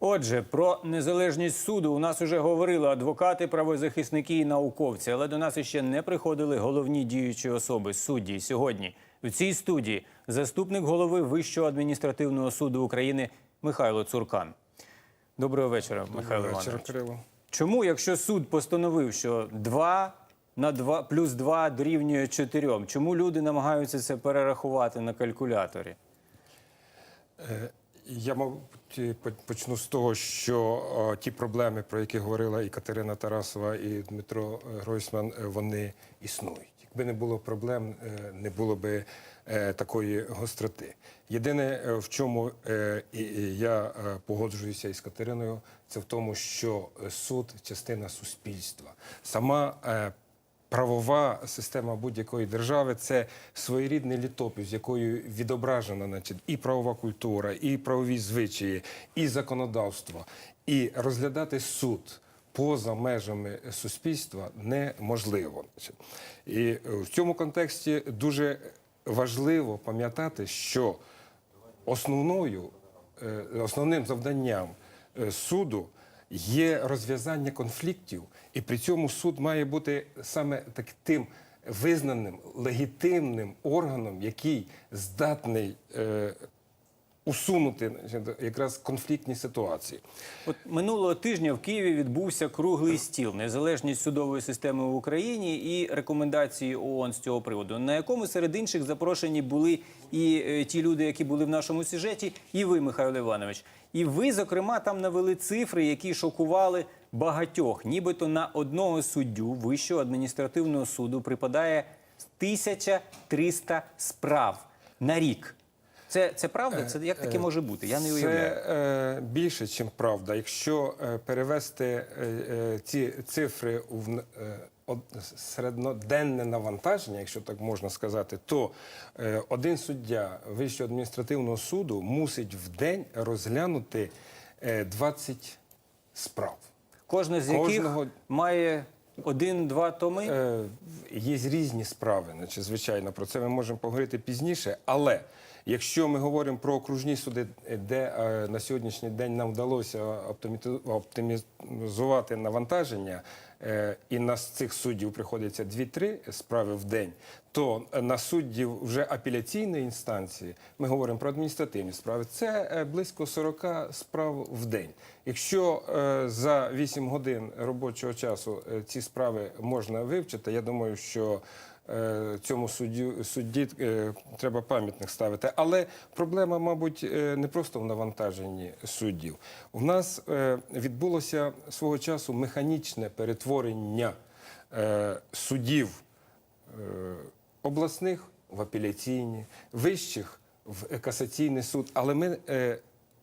Отже, про незалежність суду у нас уже говорили адвокати, правозахисники і науковці, але до нас іще не приходили головні діючі особи судді. Сьогодні в цій студії заступник голови Вищого адміністративного суду України Михайло Цуркан. Доброго вечора, Михайло Вечір, Іванович. Кирило. Чому, якщо суд постановив, що 2 на 2 плюс 2 дорівнює 4, чому люди намагаються це перерахувати на калькуляторі? Я, мабуть, по- почну з того, що о, ті проблеми, про які говорила і Катерина Тарасова, і Дмитро е, Гройсман, е, вони існують. Якби не було проблем, е, не було би такої гостроти. Єдине, в чому і- я погоджуюся із Катериною, це в тому, що суд частина суспільства. Сама Правова система будь-якої держави це своєрідний літопис, якою відображена значить, і правова культура, і правові звичаї, і законодавство. І розглядати суд поза межами суспільства неможливо. І в цьому контексті дуже важливо пам'ятати, що основною, е, основним завданням е, суду є розв'язання конфліктів, і при цьому суд має бути саме так тим визнаним легітимним органом, який здатний е, усунути якраз конфліктні ситуації. От минулого тижня в Києві відбувся круглий стіл незалежність судової системи в Україні і рекомендації ООН з цього приводу, на якому серед інших запрошені були і е, ті люди, які були в нашому сюжеті, і ви, Михайло Іванович. І ви, зокрема, там навели цифри, які шокували багатьох. Нібито на одного суддю Вищого адміністративного суду припадає 1300 справ на рік. Це, це правда? Це як таке може бути? Я не уявляю. Це е, більше, ніж правда. Якщо е, перевести е, е, ці цифри в- е, середноденне навантаження, якщо так можна сказати, то е, один суддя Вищого адміністративного суду мусить в день розглянути е, 20 справ. Кожна з яких Кожного- має один-два томи. Е, Є різні справи, значить, звичайно, про це ми можемо поговорити пізніше. Але якщо ми говоримо про окружні суди, де е, на сьогоднішній день нам вдалося оптимізувати навантаження, і на цих суддів приходиться 2-3 справи в день, то на суддів вже апеляційної інстанції ми говоримо про адміністративні справи. Це е, близько 40 справ в день. Якщо е, за 8 годин робочого часу е, ці справи можна вивчити, я думаю, що е, цьому судді, судді е, треба пам'ятник ставити. Але проблема, мабуть, е, не просто в навантаженні суддів. У нас е, відбулося свого часу механічне перетворення е, суддів е, обласних в апеляційні, вищих в касаційний суд. Але ми, е,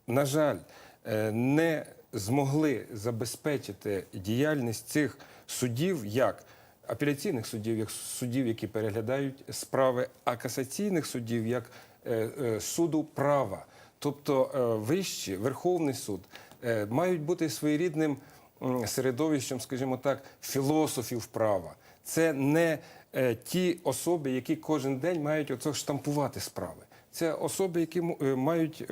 на жаль, е, не змогли забезпечити діяльність цих суддів як апеляційних суддів, як суддів, які переглядають справи, а касаційних суддів як е, е, суду права. Тобто е, вищі, Верховний суд мають бути своєрідним середовищем, скажімо так, філософів права. Це не ті особи, які кожен день мають оце штампувати справи. Це особи, які мають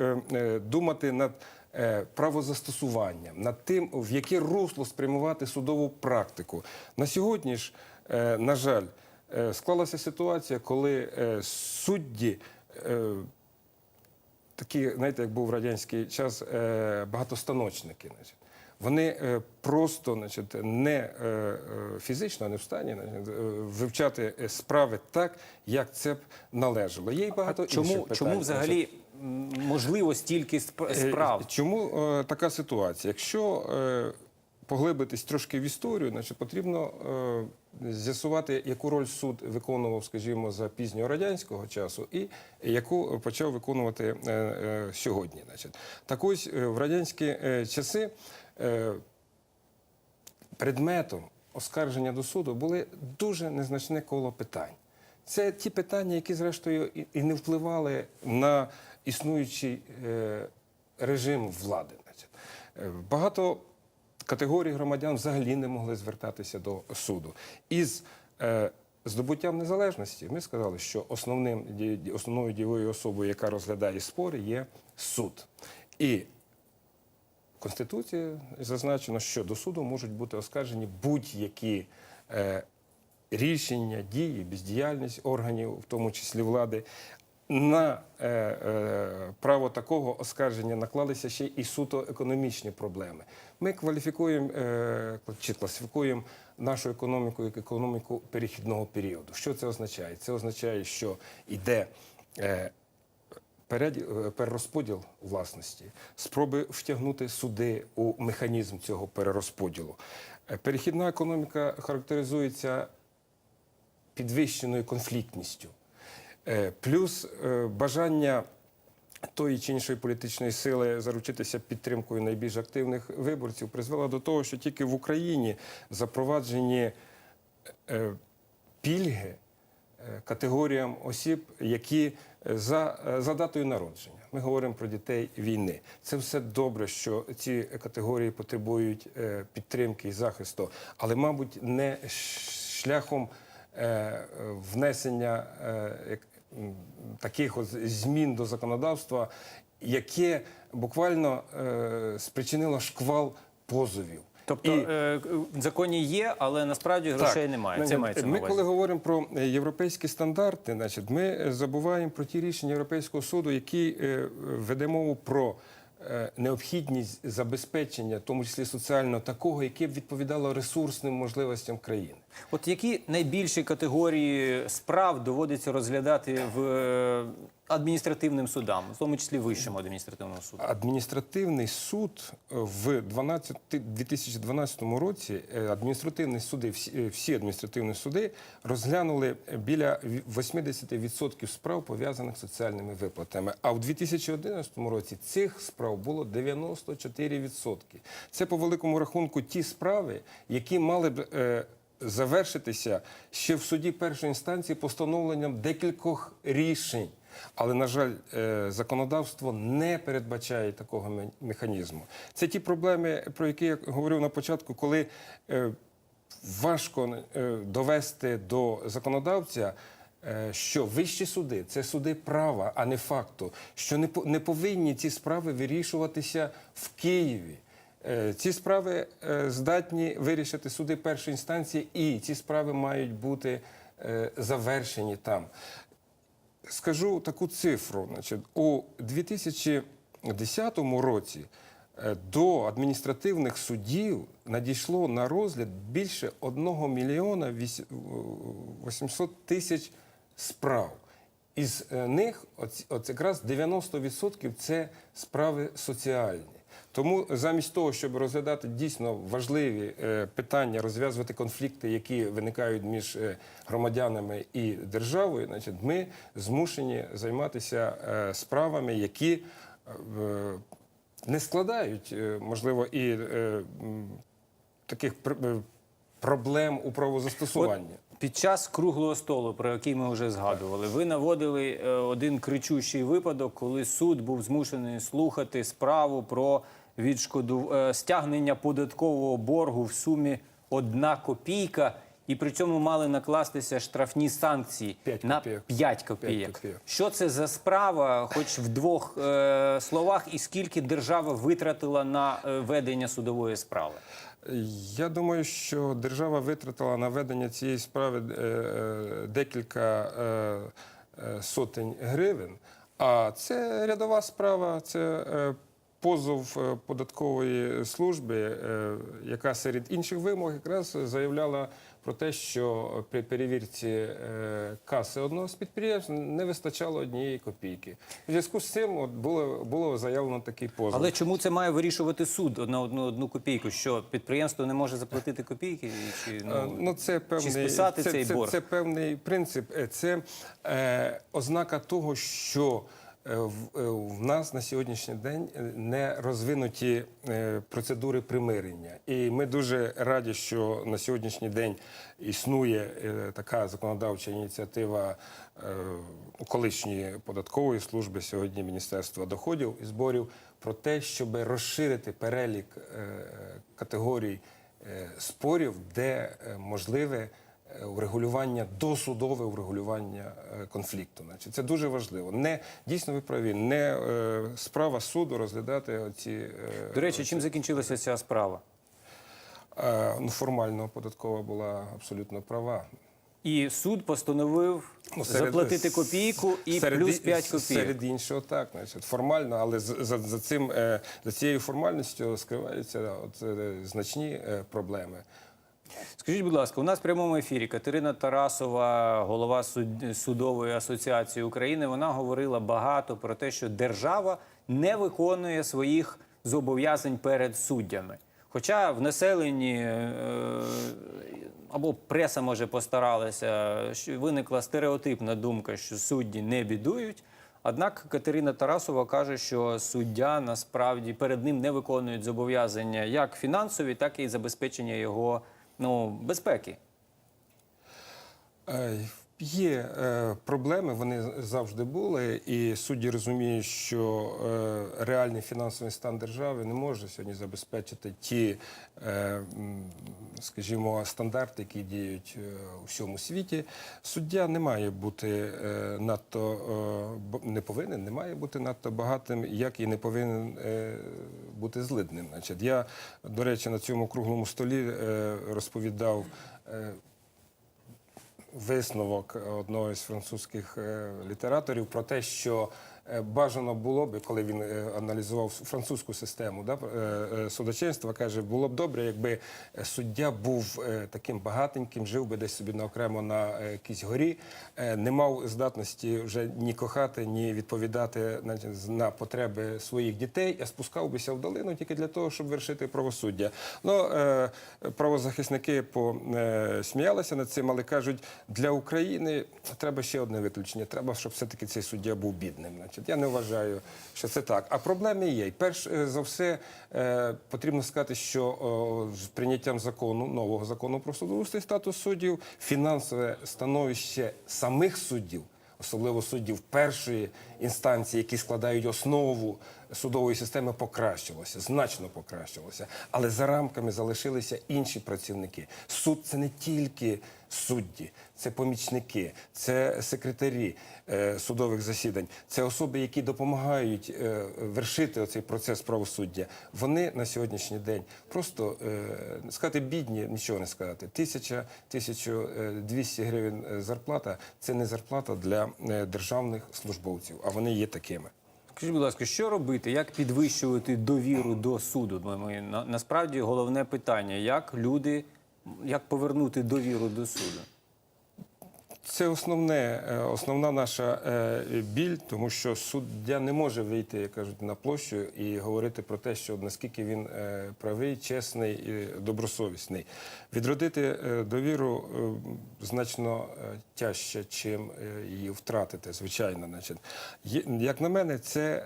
думати над е, правозастосуванням, над тим, в яке русло спрямувати судову практику. На сьогодні ж, е, на жаль, е, склалася ситуація, коли судді. Такі, знаєте, як був в радянський час, багатостаночники. Значить. Вони просто значить, не фізично не в стані значить, вивчати справи так, як це б належало. Є й багато інших Чому, питань. чому взагалі можливо стільки Е, справ? Чому е, така ситуація? Якщо е, поглибитись трошки в історію, значить потрібно е, з'ясувати, яку роль суд виконував, скажімо, за пізнього радянського часу, і яку почав виконувати е, е, сьогодні. Значить. Так ось е, в радянські е, часи. е, предметом оскарження до суду були дуже незначне коло питань. Це ті питання, які, зрештою, і- і не впливали на існуючий е, режим влади. Е, Багато категорій громадян взагалі не могли звертатися до суду. Із е, здобуттям незалежності ми сказали, що основним, основною дієвою особою, яка розглядає спори, є суд. І в Конституції зазначено, що до суду можуть бути оскаржені будь-які рішення, дії, бездіяльність органів, в тому числі влади. На е, е, право такого оскарження наклалися ще і суто економічні проблеми. Ми кваліфікуємо е, чи класифікуємо нашу економіку як економіку перехідного періоду. Що це означає? Це означає, що йде е, е, перерозподіл власності, спроби втягнути суди у механізм цього перерозподілу. Е, Перехідна економіка характеризується підвищеною конфліктністю, плюс е, бажання тої чи іншої політичної сили заручитися підтримкою найбільш активних виборців призвело до того, що тільки в Україні запроваджені е, пільги е, категоріям осіб, які е, за, е, за датою народження. Ми говоримо про дітей війни. Це все добре, що ці категорії потребують е, підтримки і захисту, але, мабуть, не шляхом е, внесення е, як- таких от змін до законодавства, яке буквально е, спричинило шквал позовів. Тобто І- е, в законі є, але насправді грошей немає. Це мається на Ми, увазі. коли говоримо про е, європейські стандарти, значить, ми е, забуваємо про ті рішення Європейського суду, які е, веде мову про необхідність забезпечення, в тому числі соціального, такого, яке б відповідало ресурсним можливостям країни. От які найбільші категорії справ доводиться розглядати в е, адміністративним судам, в тому числі вищому адміністративному суду? Адміністративний суд е, в 12, 2012 році е, адміністративні суди, всі, е, всі адміністративні суди розглянули біля ві- 80% справ пов'язаних з соціальними виплатами. А в 2011 році цих справ було 94%. Це по великому рахунку ті справи, які мали б. Завершитися ще в суді першої інстанції постановленням декількох рішень. Але, на жаль, е, законодавство не передбачає такого механізму. Це ті проблеми, про які я говорив на початку, коли е, важко е, довести до законодавця. Що вищі суди це суди права, а не факту. Що не по- не повинні ці справи вирішуватися в Києві. Ці справи здатні вирішити суди першої інстанції, і ці справи мають бути завершені там. Скажу таку цифру. Значить, у 2010 році е, до адміністративних судів надійшло на розгляд більше 1 мільйона вісь- 800 тисяч справ. Із е, них от якраз 90% це справи соціальні. Тому замість того, щоб розглядати дійсно важливі е, питання, розв'язувати конфлікти, які виникають між е, громадянами і державою, значить, ми змушені займатися е, справами, які не складають, можливо, і таких пр- проблем у правозастосуванні. Під час круглого столу, про який ми вже згадували, ви наводили один кричущий випадок, коли суд був змушений слухати справу про відшкоду е, стягнення податкового боргу в сумі одна копійка, і при цьому мали накластися штрафні санкції П'ять на 5 копійок. П'ять копійок. Що це за справа, хоч в двох е, словах, і скільки держава витратила на е, ведення судової справи? Я думаю, що держава витратила на ведення цієї справи е, е, декілька е, сотень гривень. А це рядова справа, це е, позов е, податкової служби, е, яка серед інших вимог якраз заявляла про те, що при перевірці е, каси одного з підприємств не вистачало однієї копійки. У зв'язку з цим от було, було заявлено такий позов. Але чому це має вирішувати суд на одну одну копійку? Що підприємство не може заплатити копійки? Чи ну, Ну, це певний, списати це, цей це, борг? це певний принцип. Це е, ознака того, що в, е, нас на сьогоднішній день е, не розвинуті е, процедури примирення. І ми дуже раді, що на сьогоднішній день існує е, така законодавча ініціатива е, колишньої податкової служби, сьогодні Міністерства доходів і зборів, про те, щоб розширити перелік е, категорій е, спорів, де е, можливе е, врегулювання досудове врегулювання е, конфлікту. Значить, це дуже важливо. Не дійсно ви праві, не е, справа суду розглядати оці е, До речі, чим закінчилася ця справа? е, ну, формально податкова була абсолютно права. І суд постановив Ну, серед- заплатити копійку і серед плюс і- 5 копійок. Серед іншого, так, значить, формально, але за, за, цим, е, за цією формальністю скриваються от, е, значні е, проблеми. Скажіть, будь ласка, у нас в прямому ефірі Катерина Тарасова, голова суд- судової асоціації України, вона говорила багато про те, що держава не виконує своїх зобов'язань перед суддями. Хоча в населенні е, або преса може постаралася, що виникла стереотипна думка, що судді не бідують. Однак Катерина Тарасова каже, що суддя насправді перед ним не виконують зобов'язання як фінансові, так і забезпечення його ну, безпеки. Є е, проблеми, вони завжди були, і судді розуміють, що е, реальний фінансовий стан держави не може сьогодні забезпечити ті, е, скажімо, стандарти, які діють е, у всьому світі. Суддя не має бути е, надто е, не повинен, не має бути надто багатим, як і не повинен е, бути злидним. Значить, я, до речі, на цьому круглому столі е, розповідав. е, висновок одного з французьких е, літераторів про те, що бажано було б, коли він е, аналізував французьку систему да, е, е, судочинства, каже, було б добре, якби суддя був е, таким багатеньким, жив би десь собі на окремо на е, якійсь горі, е, не мав здатності вже ні кохати, ні відповідати з- на потреби своїх дітей, а спускав бися в долину тільки для того, щоб вершити правосуддя. Ну, е, правозахисники посміялися над цим, але кажуть, для України треба ще одне виключення. Треба, щоб все-таки цей суддя був бідним. Значить, я не вважаю, що це так. А проблеми є. Перш е, за все е, потрібно сказати, що з прийняттям закону, нового закону про судоустрій статус суддів, фінансове становище самих суддів. Особливо суддів першої інстанції, які складають основу судової системи, покращилося, значно покращилося. Але за рамками залишилися інші працівники. Суд це не тільки судді, це помічники, це секретарі е, судових засідань, це особи, які допомагають е, вершити оцей процес правосуддя. Вони на сьогоднішній день просто е, сказати бідні, нічого не сказати. Тисяча, тисячу двісті гривень зарплата це не зарплата для державних службовців, а вони є такими. Скажіть, будь ласка, що робити? Як підвищувати довіру до суду? Ми- ми- на- насправді головне питання: як люди, як повернути довіру до суду? Це основне, е, основна наша е, біль, тому що суддя не може вийти, як кажуть, на площу і говорити про те, що наскільки він е, правий, чесний і добросовісний. Відродити довіру значно тяжче, е, її втратити, звичайно. Як на мене, це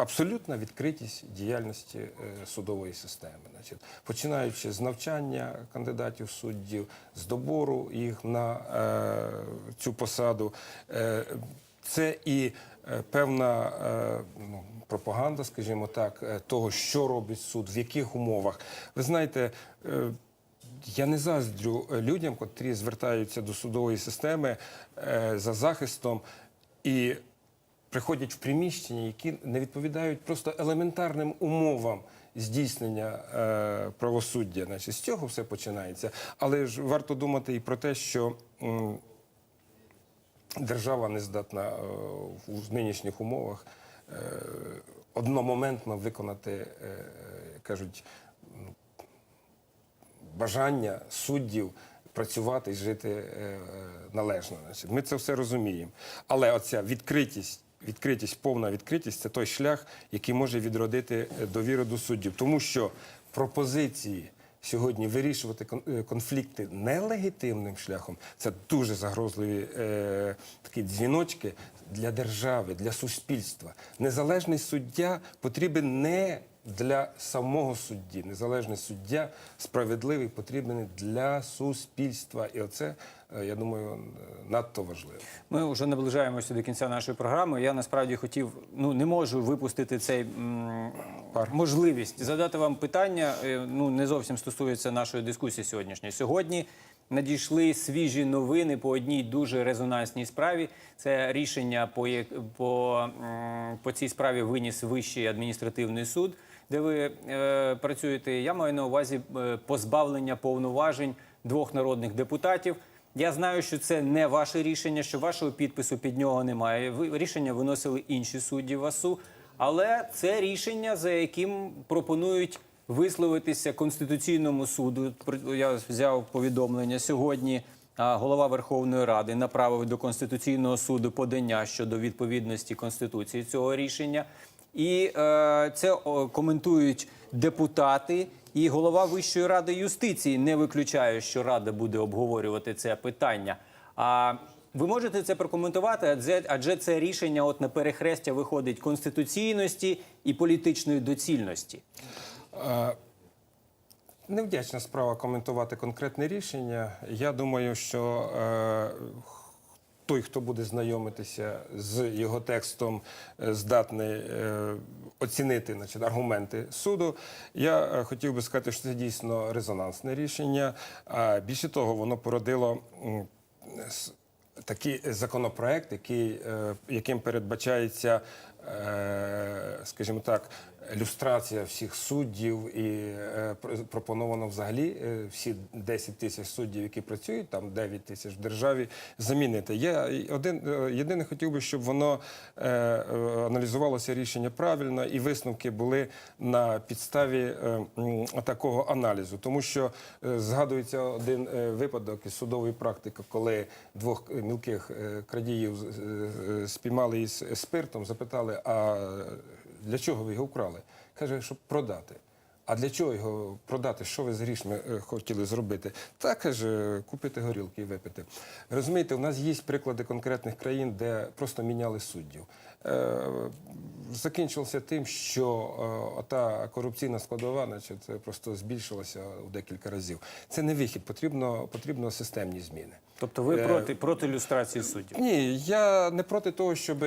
абсолютна відкритість діяльності е, судової системи. Значить, починаючи з навчання кандидатів суддів, з добору їх на е, цю посаду. Е, це і е, певна е, ну, пропаганда, скажімо так, е, того, що робить суд, в яких умовах. Ви знаєте. е, я не заздрю людям, котрі звертаються до судової системи е, за захистом і приходять в приміщення, які не відповідають просто елементарним умовам здійснення е, правосуддя. Значить, з цього все починається. Але ж варто думати і про те, що м, держава не здатна е, в нинішніх умовах е, одномоментно виконати, е, кажуть, бажання суддів працювати і жити е, належно. Значить, ми це все розуміємо. Але оця відкритість. Відкритість, повна відкритість це той шлях, який може відродити е, довіру до суддів. Тому що пропозиції сьогодні вирішувати е, конфлікти нелегітимним шляхом це дуже загрозливі е, такі дзвіночки для держави, для суспільства. Незалежний суддя потрібен не для самого судді. Незалежний суддя справедливий потрібен для суспільства. І оце, е, я думаю, надто важливо. Ми вже наближаємося до кінця нашої програми. Я насправді хотів, ну не можу випустити цей м, можливість задати вам питання. е, Ну не зовсім стосується нашої дискусії сьогоднішньої. Сьогодні надійшли свіжі новини по одній дуже резонансній справі. Це рішення по, по, по цій справі виніс Вищий адміністративний суд, де ви е, працюєте. Я маю на увазі е, позбавлення повноважень двох народних депутатів. Я знаю, що це не ваше рішення, що вашого підпису під нього немає. Ви рішення виносили інші судді ВАСУ, але це рішення, за яким пропонують висловитися Конституційному суду. Я взяв повідомлення сьогодні. Голова Верховної Ради направив до Конституційного суду подання щодо відповідності Конституції цього рішення. І е, це коментують депутати. І голова Вищої ради юстиції не виключає, що Рада буде обговорювати це питання. А ви можете це прокоментувати? Адже, адже це рішення от на перехрестя виходить конституційності і політичної доцільності. Невдячна справа коментувати конкретне рішення. Я думаю, що е, той, хто буде знайомитися з його текстом, е, здатний е, оцінити значить, аргументи суду. Я е, хотів би сказати, що це дійсно резонансне рішення. А більше того, воно породило. Такий законопроект, який, е, яким передбачається, е, скажімо так, люстрація всіх суддів, і е, пропоновано взагалі е, всі 10 тисяч суддів, які працюють, там 9 тисяч в державі, замінити. Я один е, єдине хотів би, щоб воно аналізувалося рішення правильно, і висновки були на підставі такого аналізу, тому що згадується один випадок із судової практики, коли двох мілких крадіїв спіймали із спиртом, запитали, а для чого ви його вкрали? Каже, щоб продати. А для чого його продати? Що ви з грішми е, хотіли зробити? Та каже, купити горілки і випити. Розумієте, у нас є приклади конкретних країн, де просто міняли суддів. Е, закінчилося тим, що е, та корупційна складова, значить, це просто збільшилася у декілька разів. Це не вихід, потрібно, потрібно системні зміни. Тобто ви Е, проти, проти люстрації суддів? Ні, я не проти того, щоб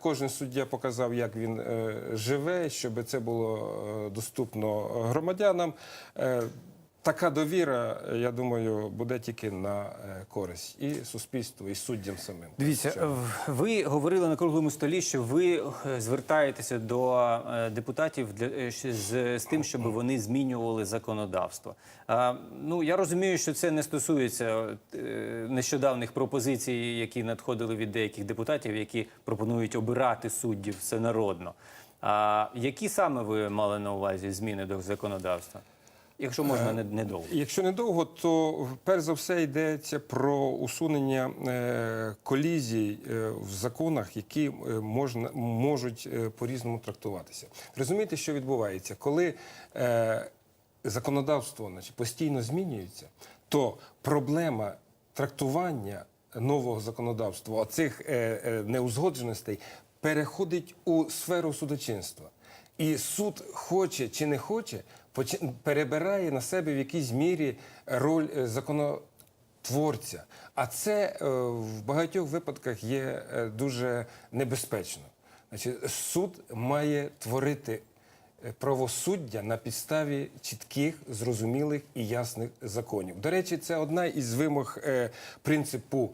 кожен суддя показав, як він живе, щоб це було доступно громадянам. Е, Така довіра, я думаю, буде тільки на е, користь і суспільству, і суддям самим. Дивіться, ви говорили на круглому столі, що ви е, звертаєтеся до е, депутатів для е, з, з тим, щоб вони змінювали законодавство. А, ну я розумію, що це не стосується е, нещодавних пропозицій, які надходили від деяких депутатів, які пропонують обирати суддів всенародно. А які саме ви мали на увазі зміни до законодавства? Якщо можна не- недовго. Якщо недовго, то перш за все йдеться про усунення е, колізій е, в законах, які е, можна можуть е, по-різному трактуватися. Розумієте, що відбувається, коли е, законодавство значить, постійно змінюється, то проблема трактування нового законодавства, оцих е, е, неузгодженостей, переходить у сферу судочинства. І суд хоче чи не хоче, перебирає на себе в якійсь мірі роль е, законотворця. А це е, в багатьох випадках є е, дуже небезпечно. Значить, суд має творити правосуддя на підставі чітких, зрозумілих і ясних законів. До речі, це одна із вимог принципу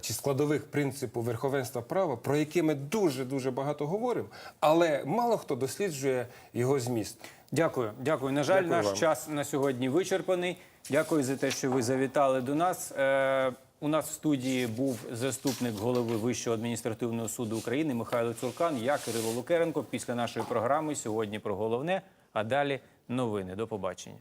чи складових принципу верховенства права, про які ми дуже дуже багато говоримо, але мало хто досліджує його зміст. Дякую, дякую. На жаль, Дякую наш вам. час на сьогодні вичерпаний. Дякую за те, що ви завітали до нас. Е, у нас в студії був заступник голови Вищого адміністративного суду України Михайло Цуркан. Я Кирило Лукеренко. Після нашої програми сьогодні про головне, а далі новини. До побачення.